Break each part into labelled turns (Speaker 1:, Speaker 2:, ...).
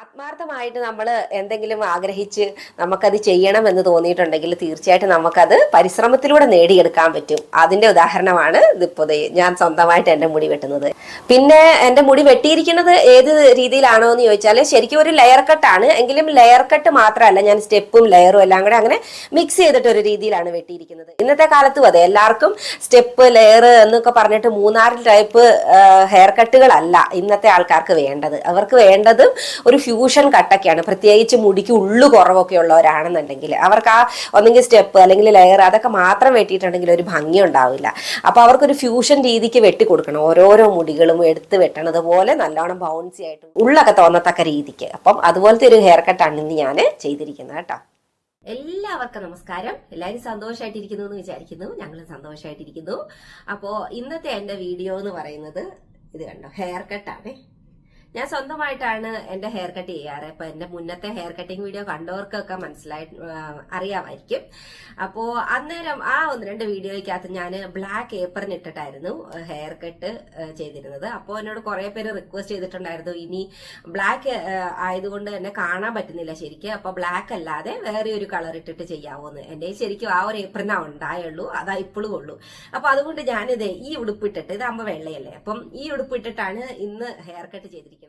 Speaker 1: ആത്മാർത്ഥമായിട്ട് നമ്മൾ എന്തെങ്കിലും ആഗ്രഹിച്ച് നമുക്കത് ചെയ്യണം എന്ന് തോന്നിയിട്ടുണ്ടെങ്കിൽ തീർച്ചയായിട്ടും നമുക്കത് പരിശ്രമത്തിലൂടെ നേടിയെടുക്കാൻ പറ്റും. അതിന്റെ ഉദാഹരണമാണ് ഇതിപ്പോൾ ഞാൻ സ്വന്തമായിട്ട് എന്റെ മുടി വെട്ടുന്നത്. പിന്നെ എന്റെ മുടി വെട്ടിയിരിക്കുന്നത് ഏത് രീതിയിലാണോ എന്ന് ചോദിച്ചാൽ ശരിക്കും ഒരു ലെയർ കട്ടാണ് എങ്കിലും ലെയർ കട്ട് മാത്രമല്ല ഞാൻ സ്റ്റെപ്പും ലെയറും എല്ലാം കൂടെ അങ്ങനെ മിക്സ് ചെയ്തിട്ട് ഒരു രീതിയിലാണ് വെട്ടിയിരിക്കുന്നത്. ഇന്നത്തെ കാലത്തും അതെ എല്ലാവർക്കും സ്റ്റെപ്പ് ലെയർ എന്നൊക്കെ പറഞ്ഞിട്ട് മൂന്നാൽ ടൈപ്പ് ഹെയർ കട്ടുകളല്ല ഇന്നത്തെ ആൾക്കാർക്ക് വേണ്ടത്. അവർക്ക് വേണ്ടതും ഒരു ഫ്യൂഷൻ കട്ടൊക്കെയാണ് പ്രത്യേകിച്ച് മുടിക്ക് ഉള്ളു കുറവൊക്കെ ഉള്ളവരാണെന്നുണ്ടെങ്കിൽ അവർക്ക് ആ ഒന്നെങ്കിൽ സ്റ്റെപ്പ് അല്ലെങ്കിൽ ലെയർ അതൊക്കെ മാത്രം വെട്ടിയിട്ടുണ്ടെങ്കിൽ ഒരു ഭംഗി ഉണ്ടാവില്ല. അപ്പോൾ അവർക്കൊരു ഫ്യൂഷൻ രീതിക്ക് വെട്ടി കൊടുക്കണം. ഓരോരോ മുടികളും എടുത്ത് വെട്ടണത് പോലെ നല്ലോണം ബൗൺസി ആയിട്ട് ഉള്ളൊക്കെ തോന്നത്തക്ക രീതിക്ക്. അപ്പം അതുപോലത്തെ ഒരു ഹെയർ കട്ടാണ് ഇന്ന് ഞാൻ ചെയ്തിരിക്കുന്നത് കേട്ടോ. എല്ലാവർക്കും നമസ്കാരം. എല്ലാവരും സന്തോഷമായിട്ടിരിക്കുന്നു എന്ന് വിചാരിക്കുന്നു. ഞങ്ങളും സന്തോഷമായിട്ടിരിക്കുന്നു അപ്പോൾ ഇന്നത്തെ എന്റെ വീഡിയോ എന്ന് പറയുന്നത് ഇത് കണ്ടോ? ഹെയർ കട്ടാണ് ഞാൻ സ്വന്തമായിട്ടാണ് എന്റെ ഹെയർ കട്ട് ചെയ്യാറ്. അപ്പൊ എന്റെ മുന്നത്തെ ഹെയർ കട്ടിംഗ് വീഡിയോ കണ്ടവർക്കൊക്കെ മനസ്സിലായി അറിയാമായിരിക്കും. അപ്പോ അന്നേരം ആ ഒന്ന് രണ്ട് വീഡിയോയ്ക്കകത്ത് ഞാൻ ബ്ലാക്ക് ഏപ്പറിന് ഇട്ടിട്ടായിരുന്നു ഹെയർ കട്ട് ചെയ്തിരുന്നത്. അപ്പോൾ എന്നോട് കുറെ പേര് റിക്വസ്റ്റ് ചെയ്തിട്ടുണ്ടായിരുന്നു ഇനി ബ്ലാക്ക് ആയതുകൊണ്ട് തന്നെ കാണാൻ പറ്റുന്നില്ല ശരിക്കും. അപ്പൊ ബ്ലാക്ക് അല്ലാതെ വേറെ ഒരു കളർ ഇട്ടിട്ട് ചെയ്യാവോന്ന്. എന്റെ ശരിക്കും ആ ഒരു ഏപ്രിനാ ഉണ്ടായുള്ളൂ അതാ ഇപ്പോഴും ഉള്ളൂ. അപ്പൊ അതുകൊണ്ട് ഞാനിത് ഈ ഉടുപ്പിട്ടിട്ട് ഇതാകുമ്പോൾ വെള്ളയല്ലേ. അപ്പം ഈ ഉടുപ്പിട്ടിട്ടാണ് ഇന്ന് ഹെയർ കട്ട് ചെയ്തിരിക്കുന്നത്.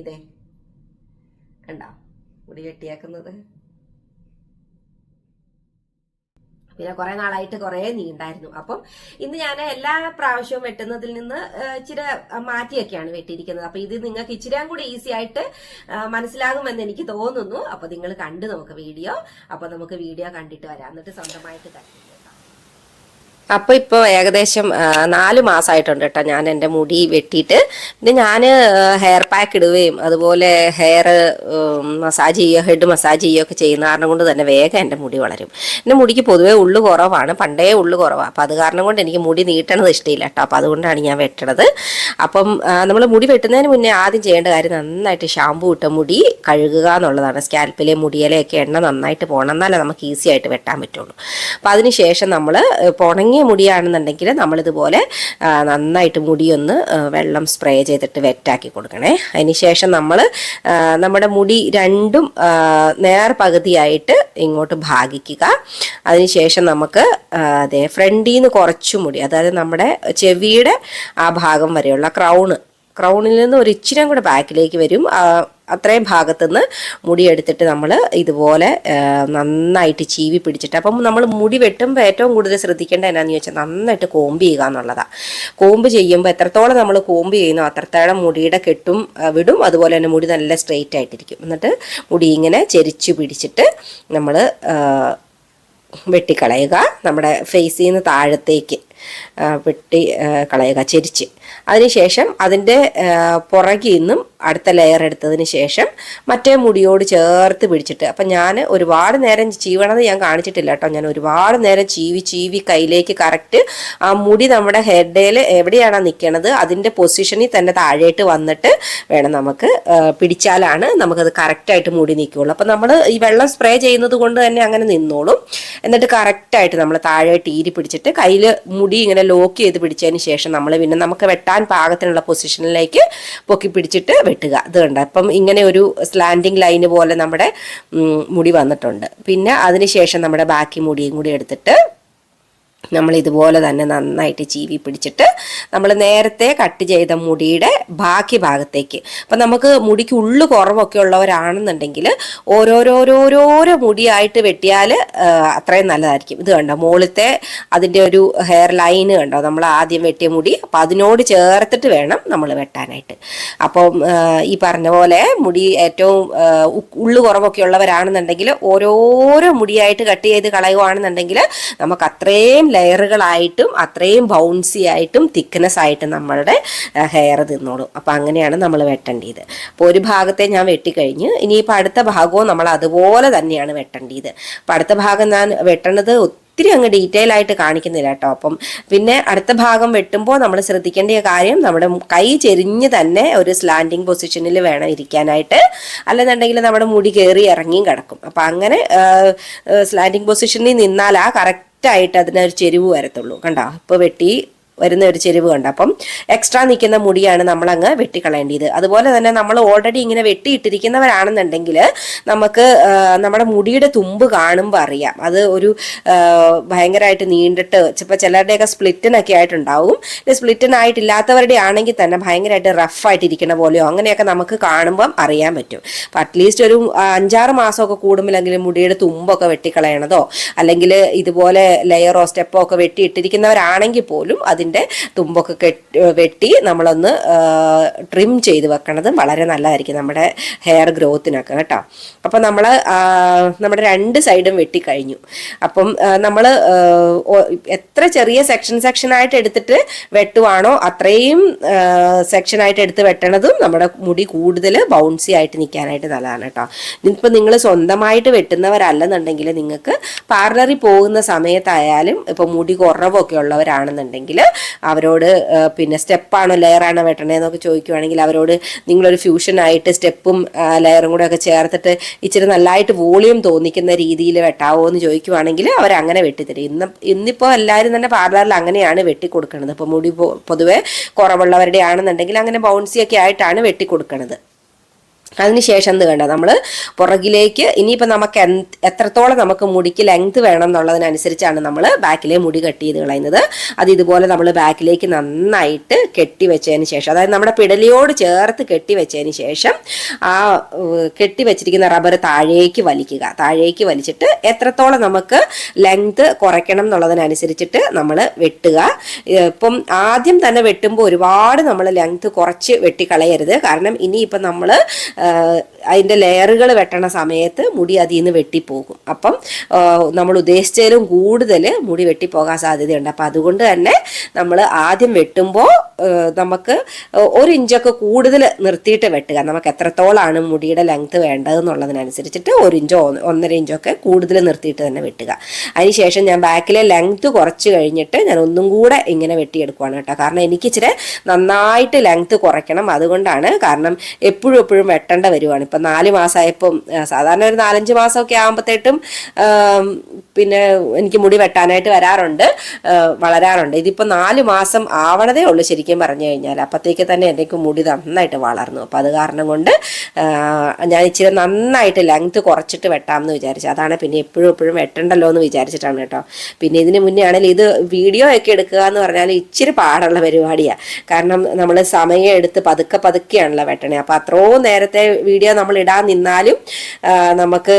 Speaker 1: ഇതേ. കണ്ടോ? മുടി വെട്ടിയാക്കുന്നത് പിന്നെ കുറെ നാളായിട്ട് കുറെ നീണ്ടായിരുന്നു. അപ്പം ഇന്ന് ഞാൻ എല്ലാ പ്രാവശ്യവും വെട്ടുന്നതിൽ നിന്ന് ഇച്ചിരി മാറ്റിയൊക്കെയാണ് വെട്ടിയിരിക്കുന്നത്. അപ്പൊ ഇത് നിങ്ങൾക്ക് ഇച്ചിരി കൂടി ഈസി ആയിട്ട് മനസ്സിലാകുമെന്ന് എനിക്ക് തോന്നുന്നു. അപ്പൊ നിങ്ങൾ കണ്ടു നമുക്ക് വീഡിയോ. അപ്പൊ നമുക്ക് വീഡിയോ കണ്ടിട്ട് വരാം. എന്നിട്ട് സ്വന്തമായിട്ട് കണ്ടിട്ട് അപ്പൊ ഇപ്പൊ ഏകദേശം നാല് മാസമായിട്ടുണ്ട് കേട്ടോ ഞാൻ എന്റെ മുടി വെട്ടിയിട്ട്. പിന്നെ ഞാൻ ഹെയർ പാക്ക് ഇടുകയും അതുപോലെ ഹെയർ മസാജ് ചെയ്യുക ഹെഡ് മസാജ് ചെയ്യുകയൊക്കെ ചെയ്യുന്ന കാരണം കൊണ്ട് തന്നെ വേഗം എന്റെ മുടി വളരും. എന്റെ മുടിക്ക് പൊതുവേ ഉള്ളു കുറവാണ് പണ്ടേ ഉള്ളു കുറവാണ് അപ്പോൾ അത് കാരണം കൊണ്ട് എനിക്ക് മുടി നീട്ടണത് ഇഷ്ടമില്ല കേട്ടോ അപ്പോൾ അതുകൊണ്ടാണ് ഞാൻ വെട്ടണത്. അപ്പം നമ്മൾ മുടി വെട്ടുന്നതിന് മുന്നേ ആദ്യം ചെയ്യേണ്ട കാര്യം നന്നായിട്ട് ഷാമ്പു ഇട്ട മുടി കഴുകുക എന്നുള്ളതാണ്. സ്കാൽപ്പിലെ മുടിയിലെയൊക്കെ എണ്ണ നന്നായിട്ട് പോകണം എന്നാലേ നമുക്ക് ഈസി ആയിട്ട് വെട്ടാൻ പറ്റുള്ളൂ. അപ്പൊ അതിനുശേഷം നമ്മൾ ഉണങ്ങിയ മുടിയാണെന്നുണ്ടെങ്കിൽ നമ്മളിതുപോലെ നന്നായിട്ട് മുടിയൊന്ന് വെള്ളം സ്പ്രേ ചെയ്തിട്ട് വെറ്റാക്കി കൊടുക്കണേ. അതിനുശേഷം നമ്മൾ നമ്മുടെ മുടി രണ്ടും നേർ പകുതിയായിട്ട് ഇങ്ങോട്ട് ഭാഗിക്കുക. അതിനുശേഷം നമുക്ക് അതെ ഫ്രണ്ടിൽ നിന്ന് കുറച്ചു മുടി അതായത് നമ്മുടെ ചെവിയുടെ ആ ഭാഗം വരെയുള്ള ക്രൗണ് ക്രൗണിൽ നിന്ന് ഒരു ഇച്ചിരി കൂടെ ബാക്കിലേക്ക് വരും. അത്രയും ഭാഗത്തുനിന്ന് മുടി എടുത്തിട്ട് നമ്മൾ ഇതുപോലെ നന്നായിട്ട് ചീവി പിടിച്ചിട്ട് അപ്പം നമ്മൾ മുടി വെട്ടുമ്പോൾ ഏറ്റവും കൂടുതൽ ശ്രദ്ധിക്കേണ്ട എന്നാന്ന് ചോദിച്ചാൽ നന്നായിട്ട് കോമ്പ് ചെയ്യുക എന്നുള്ളതാണ് കോമ്പ് ചെയ്യുമ്പോൾ എത്രത്തോളം നമ്മൾ കോമ്പ് ചെയ്യുന്നു അത്രത്തോളം മുടിയുടെ കെട്ടും വിടും. അതുപോലെ തന്നെ മുടി നല്ല സ്ട്രെയിറ്റ് ആയിട്ടിരിക്കും. എന്നിട്ട് മുടി ഇങ്ങനെ ചെരിച്ചു പിടിച്ചിട്ട് നമ്മൾ വെട്ടിക്കളയുക. നമ്മുടെ ഫേസിൽ നിന്ന് താഴത്തേക്ക് വെട്ടി കളയുക ചെരിച്ച്. അതിനുശേഷം അതിന്റെ പുറകിൽ നിന്നും അടുത്ത ലെയർ എടുത്തതിന് ശേഷം മറ്റേ മുടിയോട് ചേർത്ത് പിടിച്ചിട്ട് അപ്പം ഞാൻ ഒരുപാട് നേരം ചീവണത് ഞാൻ കാണിച്ചിട്ടില്ല കേട്ടോ. ഞാൻ ഒരുപാട് നേരം ചീവി ചീവി കയ്യിലേക്ക് കറക്റ്റ് ആ മുടി നമ്മുടെ ഹെഡേൽ എവിടെയാണോ നിൽക്കണത് അതിന്റെ പൊസിഷനിൽ തന്നെ താഴേട്ട് വന്നിട്ട് വേണം നമുക്ക് പിടിച്ചാലാണ് നമുക്കത് കറക്റ്റായിട്ട് മുടി നിൽക്കുകയുള്ളൂ അപ്പം നമ്മൾ ഈ വെള്ളം സ്പ്രേ ചെയ്യുന്നത് കൊണ്ട് തന്നെ അങ്ങനെ നിന്നോളും. എന്നിട്ട് കറക്റ്റായിട്ട് നമ്മൾ താഴെ ടീരി പിടിച്ചിട്ട് കയ്യിൽ മുടി ഇങ്ങനെ ലോക്ക് ചെയ്ത് പിടിച്ചതിന് ശേഷം നമ്മൾ പിന്നെ നമുക്ക് വെട്ടാൻ പാകത്തിനുള്ള പൊസിഷനിലേക്ക് പൊക്കി പിടിച്ചിട്ട് വെട്ടുക. ഇത് കണ്ട? അപ്പം ഇങ്ങനെ ഒരു സ്ലാൻഡിങ് ലൈന് പോലെ നമ്മുടെ മുടി വന്നിട്ടുണ്ട്. പിന്നെ അതിനുശേഷം നമ്മുടെ ബാക്കി മുടിയും കൂടി എടുത്തിട്ട് നമ്മൾ ഇതുപോലെ തന്നെ നന്നായിട്ട് ചീവി പിടിച്ചിട്ട് നമ്മൾ നേരത്തെ കട്ട് ചെയ്ത മുടിയുടെ ബാക്കി ഭാഗത്തേക്ക്. അപ്പം നമുക്ക് മുടിക്ക് ഉള്ളു കുറവൊക്കെ ഉള്ളവരാണെന്നുണ്ടെങ്കിൽ ഓരോരോരോരോരോ മുടിയായിട്ട് വെട്ടിയാൽ അത്രയും നല്ലതായിരിക്കും. ഇത് കണ്ടോ? മുകളിലത്തെ അതിന്റെ ഒരു ഹെയർ ലൈൻ കണ്ടോ? നമ്മൾ ആദ്യം വെട്ടിയ മുടി അപ്പം അതിനോട് ചേർത്തിട്ട് വേണം നമ്മൾ വെട്ടാനായിട്ട്. അപ്പം ഈ പറഞ്ഞ പോലെ മുടി ഏറ്റവും ഉള്ളു കുറവൊക്കെ ഉള്ളവരാണെന്നുണ്ടെങ്കിൽ ഓരോരോ മുടിയായിട്ട് കട്ട് ചെയ്ത് കളയുവാണെന്നുണ്ടെങ്കിൽ നമുക്ക് അത്രയും ലെയറുകളായിട്ടും അത്രയും ബൗൺസി ആയിട്ടും തിക്നെസ് ആയിട്ടും നമ്മളുടെ ഹെയർ തിന്നോളും. അപ്പം അങ്ങനെയാണ് നമ്മൾ വെട്ടേണ്ടത്. അപ്പോൾ ഒരു ഭാഗത്തെ ഞാൻ വെട്ടിക്കഴിഞ്ഞ് ഇനിയിപ്പോൾ അടുത്ത ഭാഗവും നമ്മൾ അതുപോലെ തന്നെയാണ് വെട്ടേണ്ടത്. അപ്പം അടുത്ത ഭാഗം ഞാൻ വെട്ടേണ്ടത് ഒത്തിരി അങ്ങ് ഡീറ്റെയിൽ ആയിട്ട് കാണിക്കുന്നില്ല കേട്ടോ. അപ്പം പിന്നെ അടുത്ത ഭാഗം വെട്ടുമ്പോൾ നമ്മൾ ശ്രദ്ധിക്കേണ്ട കാര്യം നമ്മുടെ കൈ ചെരിഞ്ഞ് തന്നെ ഒരു സ്ലാൻഡിങ് പൊസിഷനിൽ വേണം ഇരിക്കാനായിട്ട്. അല്ലെന്നുണ്ടെങ്കിൽ നമ്മുടെ മുടി കയറി ഇറങ്ങിയും കിടക്കും. അപ്പം അങ്ങനെ സ്ലാൻഡിങ് പൊസിഷനിൽ നിന്നാൽ ആ കറക്റ്റായിട്ട് അതിനൊരു ചെരിവ് വരത്തുള്ളൂ. കണ്ടോ? ഇപ്പോൾ വെട്ടി വരുന്ന ഒരു ചെരുവ് കണ്ട്. അപ്പം എക്സ്ട്രാ നിൽക്കുന്ന മുടിയാണ് നമ്മൾ നമ്മളങ്ങ് വെട്ടിക്കളയേണ്ടത്. അതുപോലെ തന്നെ നമ്മൾ ഓൾറെഡി ഇങ്ങനെ വെട്ടിയിട്ടിരിക്കുന്നവരാണെന്നുണ്ടെങ്കിൽ നമുക്ക് നമ്മുടെ മുടിയുടെ തുമ്പ് കാണുമ്പോൾ അറിയാം. അത് ഒരു ഭയങ്കരമായിട്ട് നീണ്ടിട്ട് ചിലപ്പോൾ ചിലരുടെയൊക്കെ സ്പ്ലിറ്റിനൊക്കെ ആയിട്ടുണ്ടാവും. സ്പ്ലിറ്റിനായിട്ടില്ലാത്തവരുടെ ആണെങ്കിൽ തന്നെ ഭയങ്കരമായിട്ട് റഫായിട്ടിരിക്കണ പോലെയോ അങ്ങനെയൊക്കെ നമുക്ക് കാണുമ്പം അറിയാൻ പറ്റും. അപ്പം അറ്റ്ലീസ്റ്റ് ഒരു അഞ്ചാറ് മാസമൊക്കെ കൂടുമ്പോഴെങ്കിലും മുടിയുടെ തുമ്പൊക്കെ വെട്ടിക്കളയണതോ അല്ലെങ്കിൽ ഇതുപോലെ ലെയറോ സ്റ്റെപ്പോ ഒക്കെ വെട്ടിയിട്ടിരിക്കുന്നവരാണെങ്കിൽ പോലും അതിന്റെ തുമ്പൊക്കെ വെട്ടി നമ്മളൊന്ന് ട്രിം ചെയ്ത് വെക്കണത് വളരെ നല്ലതായിരിക്കും നമ്മുടെ ഹെയർ ഗ്രോത്തിനൊക്കെ കേട്ടോ. അപ്പം നമ്മൾ നമ്മുടെ രണ്ട് സൈഡും വെട്ടി കഴിഞ്ഞു. അപ്പം നമ്മൾ എത്ര ചെറിയ സെക്ഷൻ സെക്ഷനായിട്ട് എടുത്തിട്ട് വെട്ടുവാണോ അത്രയും സെക്ഷനായിട്ട് എടുത്ത് വെട്ടണതും നമ്മുടെ മുടി കൂടുതൽ ബൗൺസി ആയിട്ട് നിൽക്കാനായിട്ട് നല്ലതാണ് കേട്ടോ. ഇപ്പം നിങ്ങൾ സ്വന്തമായിട്ട് വെട്ടുന്നവരല്ലെന്നുണ്ടെങ്കിൽ നിങ്ങൾക്ക് പാർലറിൽ പോകുന്ന സമയത്തായാലും ഇപ്പം മുടി കുറവൊക്കെ ഉള്ളവരാണെന്നുണ്ടെങ്കിൽ അവരോട് പിന്നെ സ്റ്റെപ്പാണോ ലെയറാണോ വെട്ടണേന്നൊക്കെ ചോദിക്കുവാണെങ്കിൽ അവരോട് നിങ്ങളൊരു ഫ്യൂഷനായിട്ട് സ്റ്റെപ്പും ലെയറും കൂടെ ഒക്കെ ചേർത്തിട്ട് ഇച്ചിരി നല്ലതായിട്ട് വോളിയം തോന്നിക്കുന്ന രീതിയിൽ വെട്ടാവോ എന്ന് ചോദിക്കുവാണെങ്കിൽ അവർ അങ്ങനെ വെട്ടിത്തരും. ഇന്ന് ഇന്നിപ്പോൾ എല്ലാവരും തന്നെ പാർലറിൽ അങ്ങനെയാണ് വെട്ടിക്കൊടുക്കുന്നത് ഇപ്പോൾ മുടി പൊതുവെ കുറവുള്ളവരുടെ ആണെന്നുണ്ടെങ്കിൽ അങ്ങനെ ബൗൺസി ഒക്കെ ആയിട്ടാണ് വെട്ടിക്കൊടുക്കുന്നത് അതിനുശേഷം എന്ത് വേണ്ട? നമ്മൾ പുറകിലേക്ക് ഇനിയിപ്പോൾ നമുക്ക് എന്ത് എത്രത്തോളം നമുക്ക് മുടിക്ക് ലെങ്ത് വേണം എന്നുള്ളതിനനുസരിച്ചാണ് നമ്മൾ ബാക്കിലെ മുടി കട്ട് ചെയ്ത് കളയുന്നത്. അത് ഇതുപോലെ നമ്മൾ ബാക്കിലേക്ക് നന്നായിട്ട് കെട്ടി വെച്ചതിന് ശേഷം അതായത് നമ്മുടെ പിടലിയോട് ചേർത്ത് കെട്ടി വെച്ചതിന് ശേഷം ആ കെട്ടിവെച്ചിരിക്കുന്ന കെട്ടി വെച്ചിരിക്കുന്ന റബ്ബർ താഴേക്ക് വലിക്കുക. താഴേക്ക് വലിച്ചിട്ട് എത്രത്തോളം നമുക്ക് ലെങ്ത് കുറയ്ക്കണം എന്നുള്ളതിനനുസരിച്ചിട്ട് നമ്മൾ വെട്ടുക. ഇപ്പം ആദ്യം തന്നെ വെട്ടുമ്പോൾ ഒരുപാട് നമ്മൾ ലെങ്ത് കുറച്ച് വെട്ടിക്കളയരുത്. കാരണം ഇനിയിപ്പം നമ്മൾ 呃 അതിന്റെ ലെയറുകൾ വെട്ടണ സമയത്ത് മുടി അതിൽ നിന്ന് വെട്ടിപ്പോകും. അപ്പം നമ്മൾ ഉദ്ദേശിച്ചതിലും കൂടുതൽ മുടി വെട്ടിപ്പോകാൻ സാധ്യതയുണ്ട്. അപ്പം അതുകൊണ്ട് തന്നെ നമ്മൾ ആദ്യം വെട്ടുമ്പോൾ നമുക്ക് ഒരു ഇഞ്ചൊക്കെ കൂടുതൽ നിർത്തിയിട്ട് വെട്ടുക. നമുക്ക് എത്രത്തോളമാണ് മുടിയുടെ ലെങ്ത് വേണ്ടതെന്നുള്ളതിനനുസരിച്ചിട്ട് ഒരു ഇഞ്ചോ ഒന്ന് ഒന്നര ഇഞ്ചോ ഒക്കെ കൂടുതൽ നിർത്തിയിട്ട് തന്നെ വെട്ടുക. അതിനുശേഷം ഞാൻ ബാക്കിലെ ലെങ്ത് കുറച്ച് കഴിഞ്ഞിട്ട് ഞാൻ ഒന്നും കൂടെ ഇങ്ങനെ വെട്ടിയെടുക്കുവാണ് കേട്ടോ. കാരണം എനിക്ക് ഇച്ചിരി നന്നായിട്ട് ലെങ്ത് കുറയ്ക്കണം. അതുകൊണ്ടാണ് കാരണം എപ്പോഴും എപ്പോഴും വെട്ടേണ്ട വരുവാണ്. ഇപ്പം നാല് മാസമായപ്പം സാധാരണ ഒരു നാലഞ്ച് മാസമൊക്കെ ആകുമ്പോഴത്തേട്ടും പിന്നെ എനിക്ക് മുടി വെട്ടാനായിട്ട് വരാറുണ്ട് വളരാറുണ്ട്. ഇതിപ്പോൾ നാല് മാസം ആവണതേ ഉള്ളൂ ശരിക്കും പറഞ്ഞു കഴിഞ്ഞാൽ അപ്പോഴത്തേക്ക് തന്നെ എനിക്ക് മുടി നന്നായിട്ട് വളർന്നു. അപ്പോൾ അത് കാരണം കൊണ്ട് ഞാൻ ഇച്ചിരി നന്നായിട്ട് ലെങ്ത് കുറച്ചിട്ട് വെട്ടാമെന്ന് വിചാരിച്ചു. അതാണ് പിന്നെ എപ്പോഴും എപ്പോഴും വെട്ടണ്ടല്ലോ എന്ന് വിചാരിച്ചിട്ടാണ് കേട്ടോ. പിന്നെ ഇതിന് മുന്നേ ആണെങ്കിൽ ഇത് വീഡിയോ ഒക്കെ എടുക്കുക എന്ന് പറഞ്ഞാൽ ഇച്ചിരി പാടുള്ള പരിപാടിയാണ് കാരണം നമ്മൾ സമയം എടുത്ത് പതുക്കെ പതുക്കെയാണല്ലോ വെട്ടണേ. അപ്പോൾ അത്രയും നേരത്തെ വീഡിയോ നമ്മൾ ഇടാൻ നിന്നാലും നമുക്ക്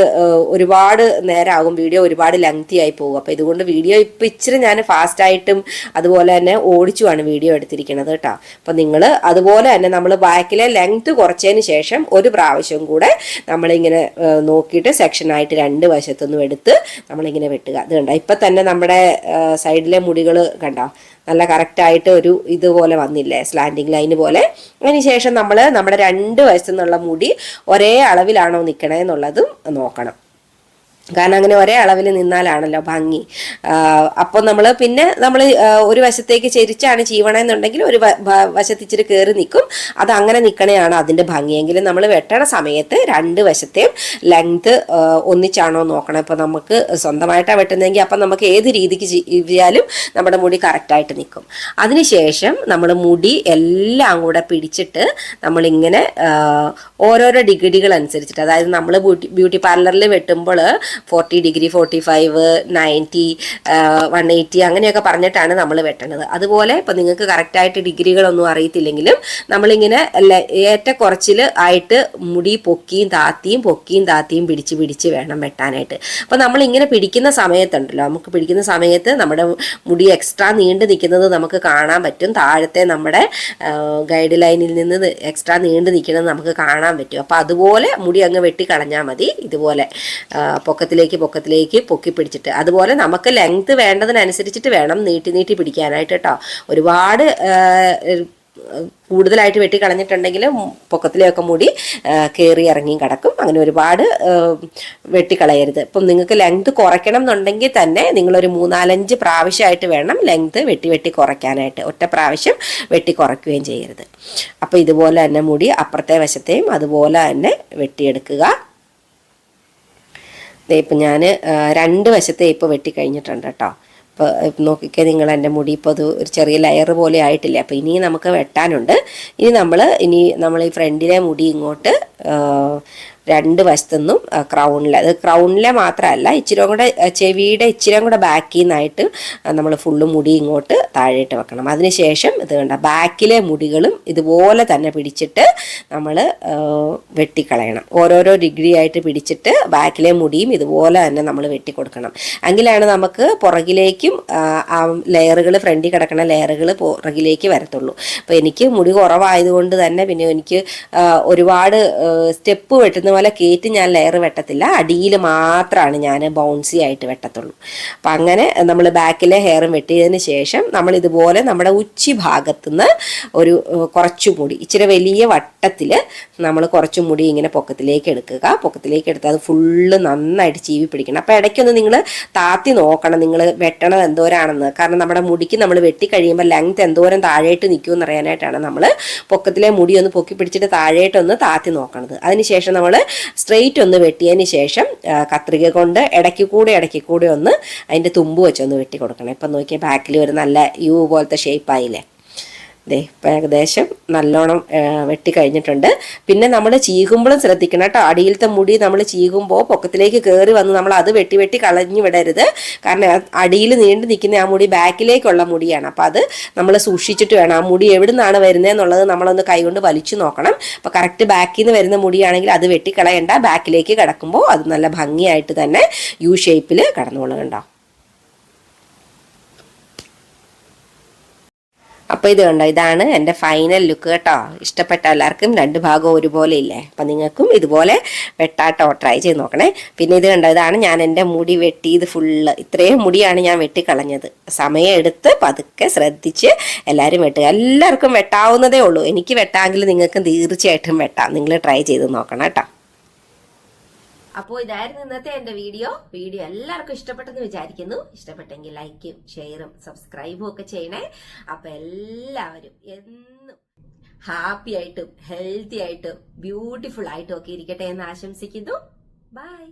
Speaker 1: ഒരുപാട് നേരമാകും വീഡിയോ ഒരുപാട് ലെങ്തി ആയി പോകും. അപ്പോൾ ഇതുകൊണ്ട് വീഡിയോ ഇപ്പം ഇച്ചിരി ഞാൻ ഫാസ്റ്റായിട്ടും അതുപോലെ തന്നെ ഓടിച്ചുമാണ് വീഡിയോ എടുത്തിരിക്കുന്നത് കേട്ടോ. അപ്പം നിങ്ങൾ അതുപോലെ തന്നെ നമ്മൾ ബാക്കിലെ ലെങ്ത് കുറച്ചതിന് ശേഷം ഒരു പ്രാവശ്യം കൂടെ നമ്മളിങ്ങനെ നോക്കിയിട്ട് സെക്ഷനായിട്ട് രണ്ട് വശത്തുനിന്നും എടുത്ത് നമ്മളിങ്ങനെ വെട്ടുക. അത് കണ്ടോ? ഇപ്പം തന്നെ നമ്മുടെ സൈഡിലെ മുടികൾ കണ്ടോ? നല്ല കറക്റ്റായിട്ട് ഒരു ഇതുപോലെ വന്നില്ലേ? സ്ലാൻഡിങ് ലൈന് പോലെ. അതിനുശേഷം നമ്മൾ നമ്മുടെ രണ്ട് വശത്തു നിന്നുള്ള മുടി ഒരേ അളവിലാണോ നിൽക്കണേ എന്നുള്ളതും നോക്കണം. കാരണം അങ്ങനെ ഒരേ അളവിൽ നിന്നാലാണല്ലോ ഭംഗി. അപ്പോൾ നമ്മൾ പിന്നെ നമ്മൾ ഒരു വശത്തേക്ക് ചെരിച്ചാണ് ചീവണമെന്നുണ്ടെങ്കിൽ ഒരു വശത്ത് ഇച്ചിരി കയറി നിൽക്കും അത് അങ്ങനെ നിൽക്കണേയാണ് അതിന്റെ ഭംഗിയെങ്കിലും നമ്മൾ വെട്ടണ സമയത്ത് രണ്ട് വശത്തെയും ലെങ്ത് ഒന്നിച്ചാണോ നോക്കണം. ഇപ്പോൾ നമുക്ക് സ്വന്തമായിട്ടാണ് വെട്ടുന്നതെങ്കിൽ അപ്പം നമുക്ക് ഏത് രീതിക്ക് ചെയ്യാലും നമ്മുടെ മുടി കറക്റ്റായിട്ട് നിൽക്കും അതിനുശേഷം നമ്മൾ മുടി എല്ലാം കൂടെ പിടിച്ചിട്ട് നമ്മളിങ്ങനെ ഓരോരോ ഡിഗ്രികൾ അനുസരിച്ചിട്ട് അതായത് നമ്മൾ ബ്യൂട്ടി ബ്യൂട്ടി പാർലറിൽ വെട്ടുമ്പോൾ forty degree forty five ninety one eighty അങ്ങനെയൊക്കെ പറഞ്ഞിട്ടാണ് നമ്മൾ വെട്ടണത്. അതുപോലെ ഇപ്പം നിങ്ങൾക്ക് കറക്റ്റായിട്ട് ഡിഗ്രികളൊന്നും അറിയത്തില്ലെങ്കിലും നമ്മളിങ്ങനെ ഏറ്റക്കുറച്ചിൽ ആയിട്ട് മുടി പൊക്കിയും താത്തിയും പൊക്കിയും താത്തിയും പിടിച്ച് പിടിച്ച് വേണം വെട്ടാനായിട്ട്. അപ്പോൾ നമ്മളിങ്ങനെ പിടിക്കുന്ന സമയത്തുണ്ടല്ലോ നമുക്ക് പിടിക്കുന്ന സമയത്ത് നമ്മുടെ മുടി എക്സ്ട്രാ നീണ്ടു നിൽക്കുന്നത് നമുക്ക് കാണാൻ പറ്റും. താഴത്തെ നമ്മുടെ ഗൈഡ് ലൈനിൽ നിന്ന് എക്സ്ട്രാ നീണ്ടു നിൽക്കുന്നത് നമുക്ക് കാണാൻ പറ്റും. അപ്പോൾ അതുപോലെ മുടി അങ്ങ് വെട്ടി കളഞ്ഞാൽ മതി. ഇതുപോലെ ആ, പൊക്കത്തിലേക്ക് പൊക്കത്തിലേക്ക് പൊക്കി പിടിച്ചിട്ട്. അതുപോലെ നമുക്ക് ലെങ്ത് വേണ്ടതിനനുസരിച്ചിട്ട് വേണം നീട്ടി നീട്ടി പിടിക്കാനായിട്ട് കേട്ടോ ഒരുപാട് കൂടുതലായിട്ട് വെട്ടിക്കളഞ്ഞിട്ടുണ്ടെങ്കിൽ പൊക്കത്തിലെയൊക്കെ മുടി കയറി ഇറങ്ങി കിടക്കും. അങ്ങനെ ഒരുപാട് വെട്ടിക്കളയരുത്. ഇപ്പം നിങ്ങൾക്ക് ലെങ്ത് കുറയ്ക്കണം എന്നുണ്ടെങ്കിൽ തന്നെ നിങ്ങളൊരു മൂന്നാലഞ്ച് പ്രാവശ്യമായിട്ട് വേണം ലെങ്ത് വെട്ടി വെട്ടി കുറയ്ക്കാനായിട്ട്. ഒറ്റ പ്രാവശ്യം വെട്ടി കുറയ്ക്കുകയും ചെയ്യരുത്. അപ്പോൾ ഇതുപോലെ തന്നെ മുടി അപ്പുറത്തെ വശത്തെയും അതുപോലെ തന്നെ വെട്ടിയെടുക്കുക. ഇപ്പം ഞാൻ രണ്ട് വശത്തെ ഇപ്പോൾ വെട്ടി കഴിഞ്ഞിട്ടുണ്ട് കേട്ടോ. ഇപ്പം നോക്കിക്കേ നിങ്ങൾ എന്റെ മുടി ഇപ്പോൾ അത് ഒരു ചെറിയ ലെയർ പോലെ ആയിട്ടില്ല? അപ്പോൾ ഇനി നമുക്ക് വെട്ടാനുണ്ട്. ഇനി നമ്മൾ ഇനി നമ്മൾ ഈ ഫ്രണ്ടിലെ മുടി ഇങ്ങോട്ട് രണ്ട് വശത്തുനിന്നും ക്രൗണിൽ അത് ക്രൗണിലെ മാത്രമല്ല ഇച്ചിരി കൂടെ ചെവിയുടെ ഇച്ചിരി കൂടെ ബാക്കിൽ നിന്നായിട്ട് നമ്മൾ ഫുള്ള് മുടി ഇങ്ങോട്ട് താഴേട്ട് വെക്കണം. അതിനുശേഷം ഇത് കണ്ട ബാക്കിലെ മുടികളും ഇതുപോലെ തന്നെ പിടിച്ചിട്ട് നമ്മൾ വെട്ടിക്കളയണം. ഓരോരോ ഡിഗ്രി ആയിട്ട് പിടിച്ചിട്ട് ബാക്കിലെ മുടിയും ഇതുപോലെ തന്നെ നമ്മൾ വെട്ടിക്കൊടുക്കണം. എങ്കിലാണ് നമുക്ക് പുറകിലേക്കും ലെയറുകൾ ഫ്രണ്ടിൽ കിടക്കുന്ന ലെയറുകൾ പുറകിലേക്ക് വരത്തുള്ളൂ. അപ്പോൾ എനിക്ക് മുടി കുറവായതുകൊണ്ട് തന്നെ പിന്നെ എനിക്ക് ഒരുപാട് സ്റ്റെപ്പ് വെട്ടുന്ന പോലെ കയറ്റി ഞാൻ ലെയർ വെട്ടത്തില്ല. അടിയിൽ മാത്രമാണ് ഞാൻ ബൗൺസി ആയിട്ട് വെട്ടത്തുള്ളൂ. അപ്പം അങ്ങനെ നമ്മൾ ബാക്കിലെ ഹെയറും വെട്ടിയതിന് ശേഷം നമ്മൾ ഇതുപോലെ നമ്മുടെ ഉച്ചി ഭാഗത്തുനിന്ന് ഒരു കുറച്ചു മുടി ഇച്ചിരി വലിയ വട്ടത്തിൽ നമ്മൾ കുറച്ചു മുടി ഇങ്ങനെ പൊക്കത്തിലേക്ക് എടുക്കുക. പൊക്കത്തിലേക്ക് എടുത്ത് അത് ഫുള്ള് നന്നായിട്ട് ചീവി പിടിക്കണം. അപ്പോൾ ഇടയ്ക്കൊന്ന് നിങ്ങൾ താത്തി നോക്കണം. നിങ്ങൾ വെട്ടണത് എന്തോരാണെന്ന്. കാരണം നമ്മുടെ മുടിക്ക് നമ്മൾ വെട്ടി കഴിയുമ്പോൾ ലെങ്ത് എന്തോരം താഴേട്ട് നിൽക്കുമെന്ന് അറിയാനായിട്ടാണ് നമ്മൾ പൊക്കത്തിലെ മുടി ഒന്ന് പൊക്കി പിടിച്ചിട്ട് താഴേട്ടൊന്ന് താത്തി നോക്കണത്. അതിനുശേഷം നമ്മൾ സ്ട്രെയിറ്റ് ഒന്ന് വെട്ടിയതിന് ശേഷം കത്രിക കൊണ്ട് ഇടയ്ക്ക് കൂടെ ഇടയ്ക്ക് കൂടെ ഒന്ന് അതിന്റെ തുമ്പ് വെച്ചൊന്ന് വെട്ടി കൊടുക്കണം ഇപ്പം നോക്കിയാൽ ബാക്കിൽ ഒരു നല്ല യു പോലത്തെ ഷേപ്പായില്ലേ ദേ ഏകദേശം നല്ലോണം വെട്ടിക്കഴിഞ്ഞിട്ടുണ്ട് വെട്ടി കഴിഞ്ഞിട്ടുണ്ട്. പിന്നെ നമ്മൾ ചീകുമ്പോഴും ശ്രദ്ധിക്കണം കേട്ടോ. അടിയിലത്തെ മുടി നമ്മൾ ചീകുമ്പോൾ പൊക്കത്തിലേക്ക് കയറി വന്ന് നമ്മൾ അത് വെട്ടി വെട്ടി കളഞ്ഞു വിടരുത്. കാരണം അടിയിൽ നീണ്ടു നിൽക്കുന്ന ആ മുടി ബാക്കിലേക്കുള്ള മുടിയാണ്. അപ്പോൾ അത് നമ്മൾ സൂക്ഷിച്ചിട്ട് വേണം. ആ മുടി എവിടെ നിന്നാണ് വരുന്നതെന്നുള്ളത് നമ്മളൊന്ന് കൈകൊണ്ട് വലിച്ചു നോക്കണം. അപ്പോൾ കറക്റ്റ് ബാക്കിൽ നിന്ന് വരുന്ന മുടിയാണെങ്കിൽ അത് വെട്ടിക്കളയണ്ട. ബാക്കിലേക്ക് കിടക്കുമ്പോൾ അത് നല്ല ഭംഗിയായിട്ട് തന്നെ യു ഷേപ്പിൽ കടന്നോളും കണ്ടോ അപ്പോൾ ഇത് കണ്ടോ ഇതാണ് എന്റെ ഫൈനൽ ലുക്ക് കേട്ടോ. ഇഷ്ടപ്പെട്ട എല്ലാവർക്കും രണ്ട് ഭാഗവും ഒരുപോലെ ഇല്ലേ? അപ്പം നിങ്ങൾക്കും ഇതുപോലെ വെട്ടാട്ടോ ട്രൈ ചെയ്ത് നോക്കണേ. പിന്നെ ഇത് കണ്ടോ ഇതാണ് ഞാൻ എന്റെ മുടി വെട്ടി ഇത് ഫുള്ള് ഇത്രയും മുടിയാണ് ഞാൻ വെട്ടിക്കളഞ്ഞത്. സമയം എടുത്ത് പതുക്കെ ശ്രദ്ധിച്ച് എല്ലാവരും വെട്ടുക. എല്ലാവർക്കും വെട്ടാവുന്നതേ ഉള്ളൂ. എനിക്ക് വെട്ടാമെങ്കിൽ നിങ്ങൾക്ക് തീർച്ചയായിട്ടും വെട്ടാം. നിങ്ങൾ ട്രൈ ചെയ്ത് നോക്കണം കേട്ടോ. അപ്പോൾ ഇതായിരുന്നു ഇന്നത്തെ എന്റെ വീഡിയോ. വീഡിയോ എല്ലാവർക്കും ഇഷ്ടപ്പെട്ടെന്ന് വിചാരിക്കുന്നു. ഇഷ്ടപ്പെട്ടെങ്കിൽ ലൈക്കും ഷെയറും സബ്സ്ക്രൈബും ഒക്കെ ചെയ്യണേ. അപ്പൊ എല്ലാവരും എന്നും ഹാപ്പി ആയിട്ടും ഹെൽത്തി ആയിട്ടും ബ്യൂട്ടിഫുൾ ആയിട്ടും ഒക്കെ ഇരിക്കട്ടെ എന്ന് ആശംസിക്കുന്നു. ബൈ.